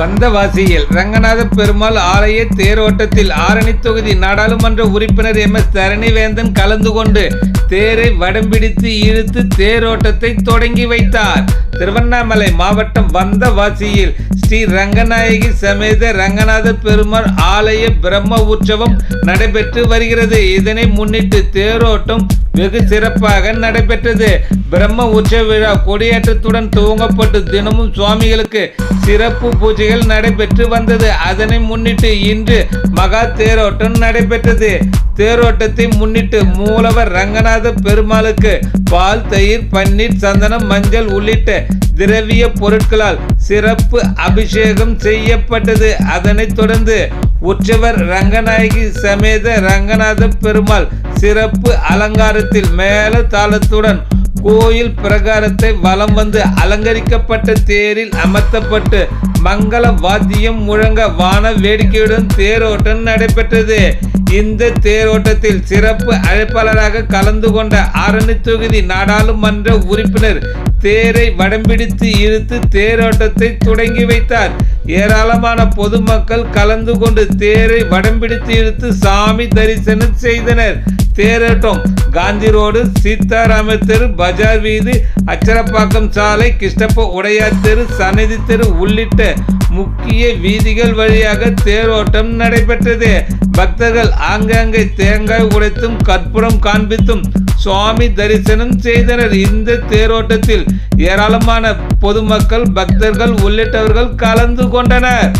வந்தவாசியில் ரங்கநாத பெருமாள் ஆலய தேரோட்டத்தில் ஆரணி தொகுதி நாடாளுமன்ற உறுப்பினர் எம். எஸ். தரணிவேந்தன் கலந்து கொண்டு தேரை வடம்பிடித்து இழுத்து தேரோட்டத்தை தொடங்கி வைத்தார். திருவண்ணாமலை மாவட்டம் வந்தவாசியில் ஸ்ரீ ரங்கநாயகி சமேத ரங்கநாத பெருமாள் ஆலய பிரம்ம உற்சவம் நடைபெற்று வருகிறது. இதனை முன்னிட்டு தேரோட்டம் வெகு சிறப்பாக நடைபெற்றது. பிரம்ம உற்சவ விழா கொடியேற்றத்துடன் துவங்கப்பட்டு தினமும் சுவாமிகளுக்கு சிறப்பு பூஜைகள் நடைபெற்று வந்தது. அதனை முன்னிட்டு இன்று மகா தேரோட்டம் நடைபெற்றது. தேரோட்டத்தை முன்னிட்டு மூலவர் ரங்கநாத பெருமாளுக்கு பால் தயிர் பன்னீர் சந்தனம் மஞ்சள் உள்ளிட்ட திரவிய பொருட்களால் சிறப்பு அபிஷேகம் செய்யப்பட்டது. அதனைத் தொடர்ந்து உற்சவர் ரங்கநாயகி சமேத ரங்கநாத பெருமாள் சிறப்பு அலங்காரத்தில் மேல தாளத்துடன் கோயில் பிரகாரத்தை வலம் வந்து அலங்கரிக்கப்பட்ட தேரில் அமர்த்தப்பட்டு மங்கள வாத்தியம் முழங்க வான வேடிக்கையுடன் தேரோட்டம் நடைபெற்றது. இந்த தேரோட்டத்தில் சிறப்பு அழைப்பாளராக கலந்து கொண்ட ஆரணி தொகுதி நாடாளுமன்ற உறுப்பினர் தேரை வடம்பிடித்து இழுத்து தேரோட்டத்தை தொடங்கி வைத்தார். ஏராளமான பொதுமக்கள் கலந்து கொண்டு தேரை வடம்பிடித்து இழுத்து சாமி தரிசனம் செய்தனர். தேரோட்டம் காந்தி ரோடு சீதாராம தெரு பஜார் வீதி அச்சரப்பாக்கம் சாலை கிருஷ்ணப்ப உடையார் தெரு சன்னதி தெரு உள்ளிட்ட முக்கிய வீதிகள் வழியாக தேரோட்டம் நடைபெற்றது. பக்தர்கள் ஆங்காங்கே தேங்காய் உடைத்தும் கற்பூரம் காண்பித்தும் சுவாமி தரிசனம் செய்தனர். இந்த தேரோட்டத்தில் ஏராளமான பொதுமக்கள் பக்தர்கள் உள்ளிட்டவர்கள் கலந்து கொண்டனர்.